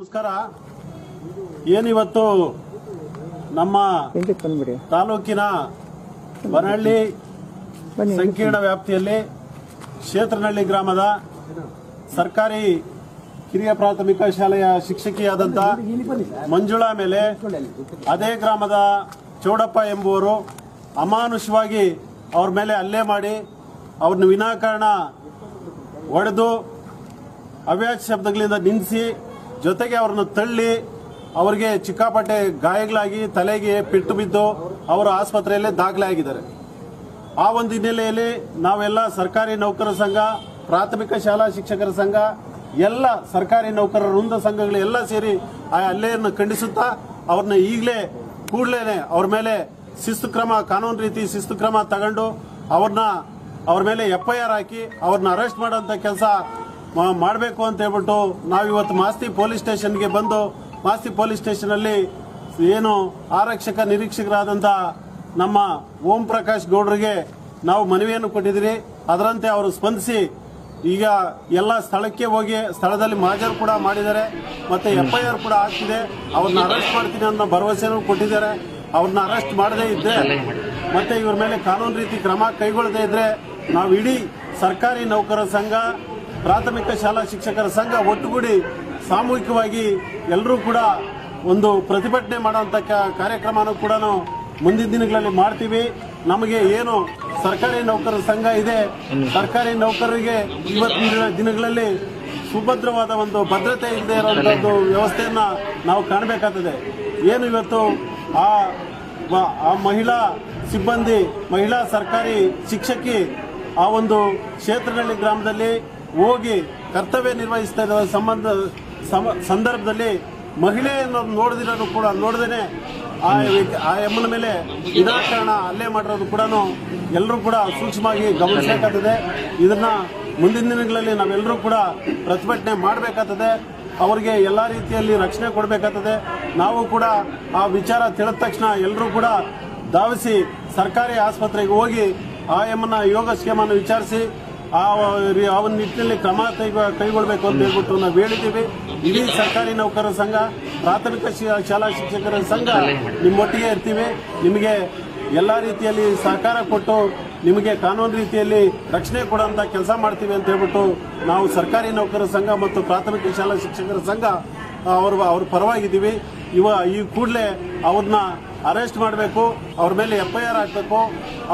ನಮಸ್ಕಾರ. ಏನಿವತ್ತು ನಮ್ಮ ತಾಲೂಕಿನ ಬನಹಳ್ಳಿ ಸಂಕೀರ್ಣ ವ್ಯಾಪ್ತಿಯಲ್ಲಿ ಕ್ಷೇತ್ರನಹಳ್ಳಿ ಗ್ರಾಮದ ಸರ್ಕಾರಿ ಕಿರಿಯ ಪ್ರಾಥಮಿಕ ಶಾಲೆಯ ಶಿಕ್ಷಕಿಯಾದಂಥ ಮಂಜುಳಾ ಮೇಲೆ ಅದೇ ಗ್ರಾಮದ ಚೌಡಪ್ಪ ಎಂಬುವರು ಅಮಾನುಷವಾಗಿ ಅವ್ರ ಮೇಲೆ ಹಲ್ಲೆ ಮಾಡಿ ಅವ್ರನ್ನ ವಿನಾಕಾರಣ ಹೊಡೆದು ಅವ್ಯಾಜ ಶಬ್ದಗಳಿಂದ ನಿಂದಿಸಿ ಜೊತೆಗೆ ಅವ್ರನ್ನ ತಳ್ಳಿ ಅವರಿಗೆ ಚಿಕ್ಕಾಪಟ್ಟೆ ಗಾಯಗಳಾಗಿ ತಲೆಗೆ ಪೆಟ್ಟು ಬಿದ್ದು ಅವರು ಆಸ್ಪತ್ರೆಯಲ್ಲೇ ದಾಖಲೆ ಆಗಿದ್ದಾರೆ ಆ ಒಂದು ಹಿನ್ನೆಲೆಯಲ್ಲಿ ನಾವೆಲ್ಲ ಸರ್ಕಾರಿ ನೌಕರರ ಸಂಘ, ಪ್ರಾಥಮಿಕ ಶಾಲಾ ಶಿಕ್ಷಕರ ಸಂಘ, ಎಲ್ಲ ಸರ್ಕಾರಿ ನೌಕರರ ವೃಂದ ಸಂಘಗಳು ಎಲ್ಲ ಸೇರಿ ಆ ಹಲ್ಲೆಯನ್ನು ಖಂಡಿಸುತ್ತಾ ಅವ್ರನ್ನ ಈಗಲೇ ಕೂಡಲೇ ಅವ್ರ ಮೇಲೆ ಶಿಸ್ತು ಕ್ರಮ, ಕಾನೂನು ರೀತಿ ಶಿಸ್ತು ಕ್ರಮ ತಗೊಂಡು ಅವ್ರನ್ನ ಅವ್ರ ಮೇಲೆ ಎಫ್ ಐ ಆರ್ ಹಾಕಿ ಅವ್ರನ್ನ ಅರೆಸ್ಟ್ ಮಾಡೋಂಥ ಕೆಲಸ ಮಾಡಬೇಕು ಅಂತ ಹೇಳ್ಬಿಟ್ಟು ನಾವಿವತ್ತು ಮಾಸ್ತಿ ಪೊಲೀಸ್ ಸ್ಟೇಷನ್ಗೆ ಬಂದು ಮಾಸ್ತಿ ಪೊಲೀಸ್ ಸ್ಟೇಷನಲ್ಲಿ ಏನು ಆರಕ್ಷಕ ನಿರೀಕ್ಷಕರಾದಂಥ ನಮ್ಮ ಓಂ ಪ್ರಕಾಶ್ ಗೌಡ್ರಿಗೆ ನಾವು ಮನವಿಯನ್ನು ಕೊಟ್ಟಿದ್ದೀರಿ. ಅದರಂತೆ ಅವರು ಸ್ಪಂದಿಸಿ ಈಗ ಎಲ್ಲ ಸ್ಥಳಕ್ಕೆ ಹೋಗಿ ಸ್ಥಳದಲ್ಲಿ ಮಾಜರ್ ಕೂಡ ಮಾಡಿದ್ದಾರೆ. ಮತ್ತೆ ಎಫ್ ಐ ಆರ್ ಕೂಡ ಆಗ್ತಿದೆ. ಅವ್ರನ್ನ ಅರೆಸ್ಟ್ ಮಾಡ್ತೀನಿ ಅನ್ನೋ ಭರವಸೆನೂ ಕೊಟ್ಟಿದ್ದಾರೆ. ಅವ್ರನ್ನ ಅರೆಸ್ಟ್ ಮಾಡದೇ ಇದ್ರೆ ಮತ್ತೆ ಇವ್ರ ಮೇಲೆ ಕಾನೂನು ರೀತಿ ಕ್ರಮ ಕೈಗೊಳ್ಳದೇ ಇದ್ರೆ ನಾವು ಇಡೀ ಸರ್ಕಾರಿ ನೌಕರರ ಸಂಘ ಪ್ರಾಥಮಿಕ ಶಾಲಾ ಶಿಕ್ಷಕರ ಸಂಘ ಒಟ್ಟುಗೂಡಿ ಸಾಮೂಹಿಕವಾಗಿ ಎಲ್ಲರೂ ಕೂಡ ಒಂದು ಪ್ರತಿಭಟನೆ ಮಾಡುವಂತ ಕಾರ್ಯಕ್ರಮನೂ ಕೂಡ ಮುಂದಿನ ದಿನಗಳಲ್ಲಿ ಮಾಡ್ತೀವಿ. ನಮಗೆ ಏನು ಸರ್ಕಾರಿ ನೌಕರರ ಸಂಘ ಇದೆ, ಸರ್ಕಾರಿ ನೌಕರರಿಗೆ ಇವತ್ತಿನ ದಿನಗಳಲ್ಲಿ ಸುಭದ್ರವಾದ ಒಂದು ಭದ್ರತೆ ಇಲ್ಲದೆ ಇರುವಂತದ್ದು ವ್ಯವಸ್ಥೆಯನ್ನ ನಾವು ಕಾಣಬೇಕಾಗ್ತದೆ. ಏನು ಇವತ್ತು ಆ ಆ ಮಹಿಳಾ ಸಿಬ್ಬಂದಿ, ಮಹಿಳಾ ಸರ್ಕಾರಿ ಶಿಕ್ಷಕಿ ಆ ಒಂದು ಕ್ಷೇತ್ರದಲ್ಲಿ, ಗ್ರಾಮದಲ್ಲಿ ಹೋಗಿ ಕರ್ತವ್ಯ ನಿರ್ವಹಿಸ್ತಾ ಇರೋ ಸಂಬಂಧ ಸಂದರ್ಭದಲ್ಲಿ ಮಹಿಳೆಯನ್ನು ನೋಡಿದಿರೋದು ಕೂಡ ನೋಡದೇನೆ ಆ ಆ ಎಮ್ಮನ ಮೇಲೆ ವಿನಾಕಾರಣ ಹಲ್ಲೆ ಮಾಡಿರೋದು ಕೂಡ ಎಲ್ಲರೂ ಕೂಡ ಸೂಕ್ಷ್ಮವಾಗಿ ಗಮನಿಸಬೇಕಾಗ್ತದೆ. ಇದನ್ನ ಮುಂದಿನ ದಿನಗಳಲ್ಲಿ ನಾವೆಲ್ಲರೂ ಕೂಡ ಪ್ರತಿಭಟನೆ ಮಾಡಬೇಕಾಗ್ತದೆ. ಅವರಿಗೆ ಎಲ್ಲ ರೀತಿಯಲ್ಲಿ ರಕ್ಷಣೆ ಕೊಡಬೇಕಾಗ್ತದೆ. ನಾವು ಕೂಡ ಆ ವಿಚಾರ ತಿಳಿದ ತಕ್ಷಣ ಎಲ್ಲರೂ ಕೂಡ ಧಾವಿಸಿ ಸರ್ಕಾರಿ ಆಸ್ಪತ್ರೆಗೆ ಹೋಗಿ ಆ ಎಮ್ಮನ ಯೋಗಕ್ಷೇಮನ ವಿಚಾರಿಸಿ ಆ ಆ ಅವನ ನಿಟ್ಟಿನಲ್ಲಿ ಕ್ರಮ ಕೈಗೊಳ್ಬೇಕು ಅಂತ ಹೇಳ್ಬಿಟ್ಟು ನಾವು ಹೇಳಿದ್ದೀವಿ. ಇಡೀ ಸರ್ಕಾರಿ ನೌಕರರ ಸಂಘ, ಪ್ರಾಥಮಿಕ ಶಾಲಾ ಶಿಕ್ಷಕರ ಸಂಘ ನಿಮ್ಮೊಟ್ಟಿಗೆ ಇರ್ತೀವಿ. ನಿಮಗೆ ಎಲ್ಲ ರೀತಿಯಲ್ಲಿ ಸಹಕಾರ ಕೊಟ್ಟು ನಿಮಗೆ ಕಾನೂನು ರೀತಿಯಲ್ಲಿ ರಕ್ಷಣೆ ಕೊಡುವಂತ ಕೆಲಸ ಮಾಡ್ತೀವಿ ಅಂತ ಹೇಳ್ಬಿಟ್ಟು ನಾವು ಸರ್ಕಾರಿ ನೌಕರರ ಸಂಘ ಮತ್ತು ಪ್ರಾಥಮಿಕ ಶಾಲಾ ಶಿಕ್ಷಕರ ಸಂಘ ಅವರು ಅವ್ರ ಪರವಾಗಿದ್ದೀವಿ. ಇವ ಈ ಕೂಡಲೇ ಅವ್ರನ್ನ ಅರೆಸ್ಟ್ ಮಾಡಬೇಕು ಅವ್ರ ಮೇಲೆ ಎಫ್ಐಆರ್ ಹಾಕಬೇಕು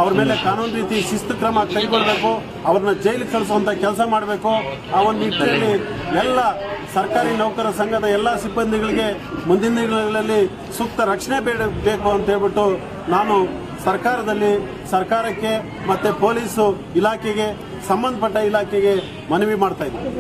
ಅವ್ರ ಮೇಲೆ ಕಾನೂನು ರೀತಿ ಶಿಸ್ತು ಕ್ರಮ ಕೈಗೊಳ್ಳಬೇಕು ಅವ್ರನ್ನ ಜೈಲಿಗೆ ಕಳಿಸುವಂತ ಕೆಲಸ ಮಾಡಬೇಕು. ಆ ಒಂದು ನಿಟ್ಟಿನಲ್ಲಿ ಎಲ್ಲ ಸರ್ಕಾರಿ ನೌಕರ ಸಂಘದ ಎಲ್ಲ ಸಿಬ್ಬಂದಿಗಳಿಗೆ ಮುಂದಿನ ದಿನಗಳಲ್ಲಿ ಸೂಕ್ತ ರಕ್ಷಣೆ ಬೇಡ ಬೇಕು ಅಂತ ಹೇಳ್ಬಿಟ್ಟು ನಾನು ಸರ್ಕಾರದಲ್ಲಿ ಸರ್ಕಾರಕ್ಕೆ ಮತ್ತೆ ಪೊಲೀಸು ಇಲಾಖೆಗೆ ಸಂಬಂಧಪಟ್ಟ ಇಲಾಖೆಗೆ ಮನವಿ ಮಾಡ್ತಾ ಇದ್ದೀನಿ.